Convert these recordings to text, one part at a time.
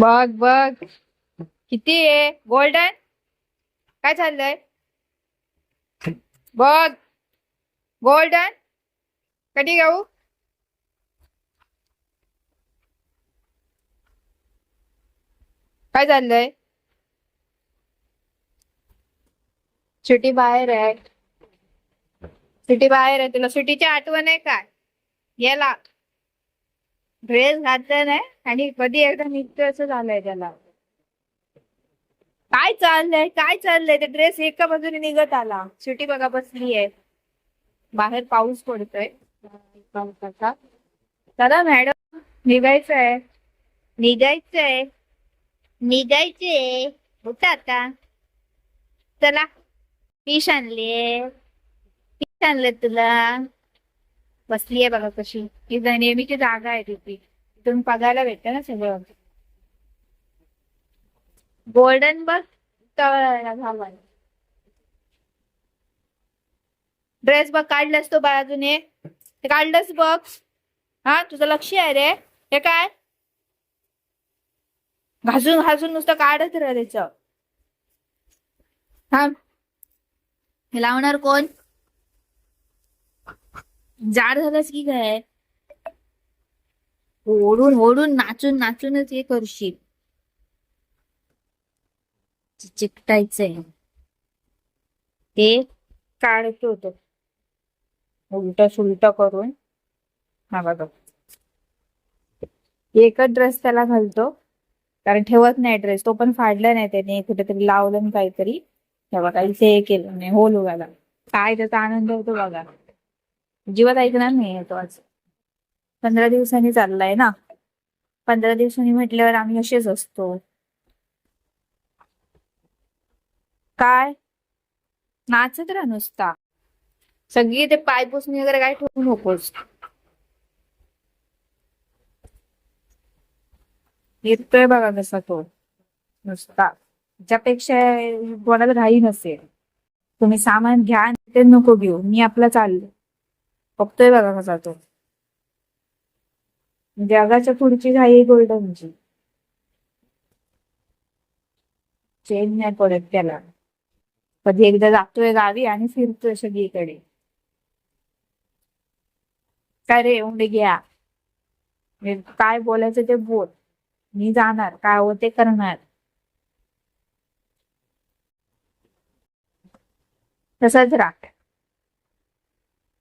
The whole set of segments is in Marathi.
बघ बघ. किती आहे? गोल्डन काय चाललंय? बघ. गोल्डन कधी घेऊ काय चाललंय? सुटी बाहेर आहे. सुटी बाहेर आहे. तुला सुटीची आठवण आहे काय याला. ड्रेस घातला नाही आणि कधी एकदा निघतोय असं झालंय त्याला. काय चाललंय? काय चाललंय? ते ड्रेस एका बाजूने निघत आला. सुटी बघा बसली आहे बाहेर पाऊस पडतोय. पावसाचा चला मॅडम निघायचंय. निघायचंय. निघायचे होत आता. चला. फिश आणले फिश आणले तुला. बसली आहे बघा कशी. ही नेहमीची जागा आहे तिथे तिथून बघायला भेटतं ना सगळं. गोल्डन बघ ड्रेस बघ काढलास तो बाजूने ते काढलंस बघ. हा तुझं लक्ष आहे रे. हे काय? घासून घासून नुसतं काढत राह त्याच. हा हे लावणार कोण? जाड झालंस की काय? ओढून ओढून नाचून नाचूनच हे करशील. चिकटायचंय. ते काढतो होत. उलट सुलट करून. हा बघा. एकच ड्रेस त्याला घालतो. कारण ठेवत नाही ड्रेस तो पण फाडला नाही त्याने. कुठेतरी लावलं काहीतरी. हे बघा इथे हे केलं नाही. होल उगाला. काय त्याचा आनंद होतो बघा. अजिबात ऐकणार नाही तो आज. पंधरा दिवसांनी चाललाय ना. पंधरा दिवसांनी म्हटल्यावर आम्ही असेच असतो. काय? नाचत राहा नुसता. सगळी ते पाय पुसणी वगैरे काय ठेवू नकोस. येतोय बघा कसा तो. नुसता. ज्यापेक्षा कोणाला राही नसेल. तुम्ही सामान घ्या ते नको घेऊ. मी आपला चाललो. बघतोय बघा कसा तो. म्हणजे जगाच्या पुढची घाई गोल्डनची. चेंज नाही पडत त्याला. कधी एकदा जातोय गावी आणि फिरतोय सगळीकडे. काय रे उंडे घ्या. काय बोलायचं ते बोल. मी जाणार काय हो ते करणार. तसंच राख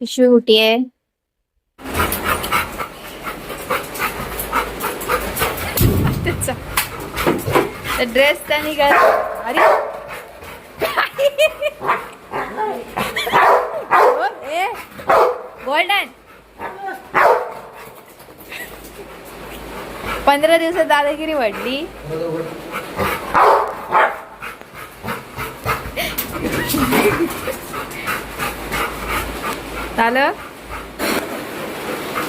पिशवी कुठे आहे? ड्रेस त्यांनी काय अरे. हो, गोल्डन पंधरा दिवसात दादागिरी वाढली. झालं?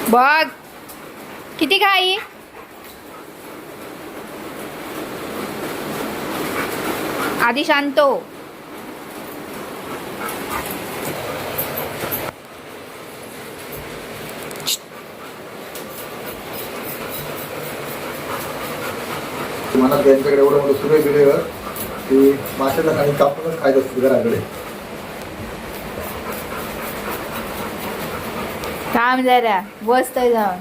बघ. किती खाई? आधी शांतो. मला त्यांच्याकडे एवढं मोठं सुरू गेलेलं की माशाला आणि कापूनच खायचं असतं घराकडे. थांब जरा बसतोय जाऊन.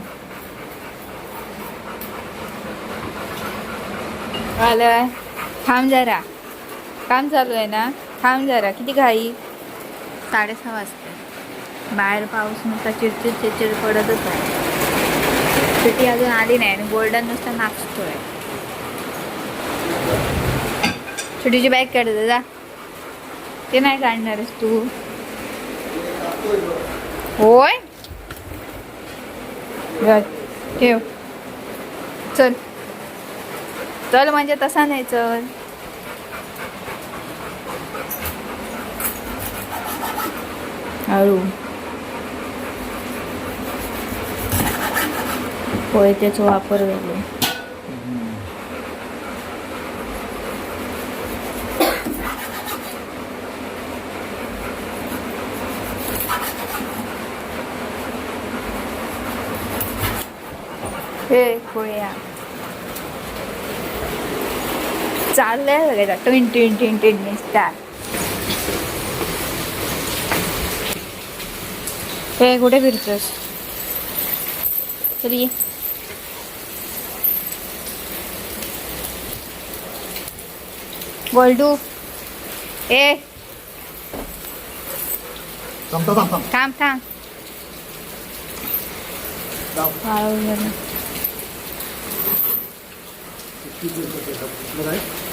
आलं थांब जरा. काम चालू आहे ना? थांब जरा. किती घाई? साडेसहा वाजते. बाहेर पाऊस नुसता चिडचिड चिडचिड पडतच आहे. सिटी अजून आली नाही आणि गोल्डन नुसता नाचतोय. छोटीची बॅग काढत जा. ते नाही काढणारच तू. होय? बर ठेव. चल. चल म्हणजे तसा नाही चल. हळू होय वापर वेगळे. हे कोया चाललंय सगळ्याचा twin twin twin twin star हे कुठे फिरतोस? तरी. गोल्डू ए. थांब थांब थांब. थांब